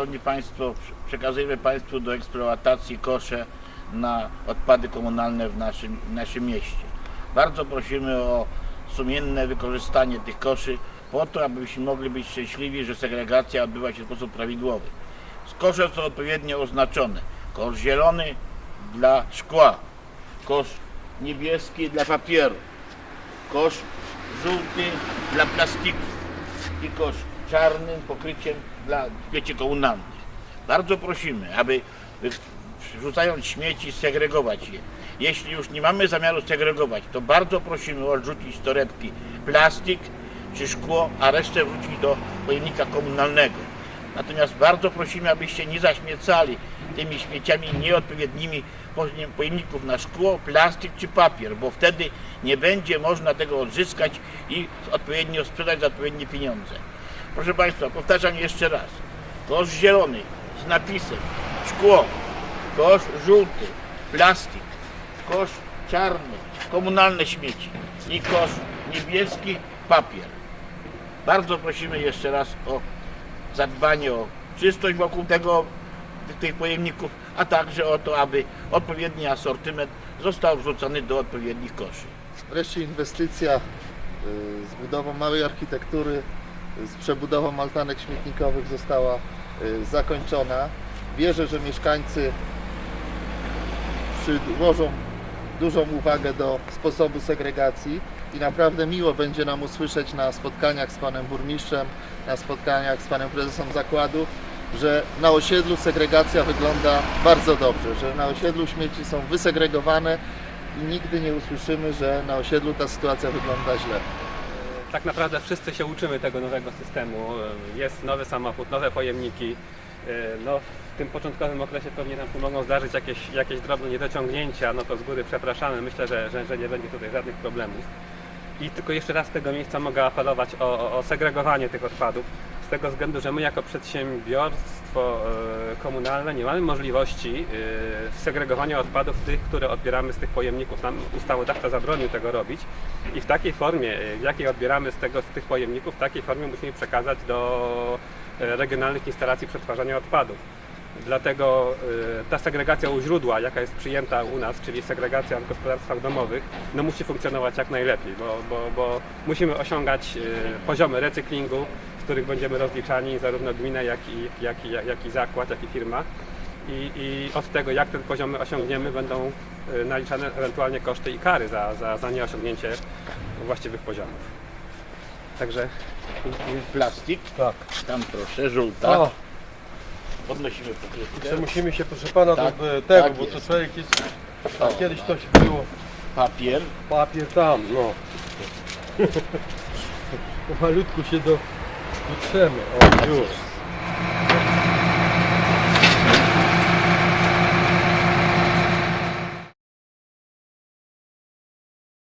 Szanowni Państwo, przekazujemy Państwu do eksploatacji kosze na odpady komunalne w naszym, w naszym mieście. Bardzo prosimy o sumienne wykorzystanie tych koszy po to, abyśmy mogli być szczęśliwi, że segregacja odbywa się w sposób prawidłowy. Kosze są odpowiednio oznaczone. Kosz zielony dla szkła, kosz niebieski dla papieru, kosz żółty dla plastiku i kosz czarnym pokryciem dla śmieci komunalnych. Bardzo prosimy, aby wrzucając śmieci segregować je. Jeśli już nie mamy zamiaru segregować, to bardzo prosimy odrzucić torebki plastik czy szkło, a resztę wrzucić do pojemnika komunalnego. Natomiast bardzo prosimy, abyście nie zaśmiecali tymi śmieciami nieodpowiednimi poje- pojemników na szkło, plastik czy papier, bo wtedy nie będzie można tego odzyskać i odpowiednio sprzedać za odpowiednie pieniądze. Proszę Państwa, powtarzam jeszcze raz. Kosz zielony z napisem szkło, kosz żółty, plastik, kosz czarny, komunalne śmieci i kosz niebieski, papier. Bardzo prosimy jeszcze raz o zadbanie o czystość wokół tego, tych pojemników, a także o to, aby odpowiedni asortyment został wrzucony do odpowiednich koszy. Wreszcie inwestycja y, z budową małej architektury, z przebudową altanek śmietnikowych została y, zakończona. Wierzę, że mieszkańcy przyłożą dużą uwagę do sposobu segregacji i naprawdę miło będzie nam usłyszeć na spotkaniach z panem burmistrzem, na spotkaniach z panem prezesem zakładu, że na osiedlu segregacja wygląda bardzo dobrze, że na osiedlu śmieci są wysegregowane i nigdy nie usłyszymy, że na osiedlu ta sytuacja wygląda źle. Tak naprawdę wszyscy się uczymy tego nowego systemu. Jest nowy samochód, nowe pojemniki. No, w tym początkowym okresie pewnie nam tu mogą zdarzyć jakieś, jakieś drobne niedociągnięcia, no to z góry przepraszamy. Myślę, że, że, że nie będzie tutaj żadnych problemów. I tylko jeszcze raz z tego miejsca mogę apelować o, o, o segregowanie tych odpadów. Tego względu, że my jako przedsiębiorstwo e, komunalne nie mamy możliwości e, segregowania odpadów tych, które odbieramy z tych pojemników. Nam ustawodawca zabronił tego robić i w takiej formie, e, w jakiej odbieramy z, tego, z tych pojemników, w takiej formie musimy przekazać do regionalnych instalacji przetwarzania odpadów. Dlatego ta segregacja u źródła, jaka jest przyjęta u nas, czyli segregacja w gospodarstwach domowych, no musi funkcjonować jak najlepiej, bo, bo, bo musimy osiągać poziomy recyklingu, z których będziemy rozliczani zarówno gmina, jak i, jak i, jak i zakład, jak i firma. I, I od tego, jak te poziomy osiągniemy, będą y, naliczane ewentualnie koszty i kary za, za, za nieosiągnięcie właściwych poziomów. Także Plastik, Tak. tam proszę, żółta. O, Podnosimy pokrywkę. musimy się, proszę pana, Tak, do e, tego, tak bo to człowiek jest. O, A kiedyś to się było Papier. papier tam, no. Pomalutku się do, dotrzemy. O, już.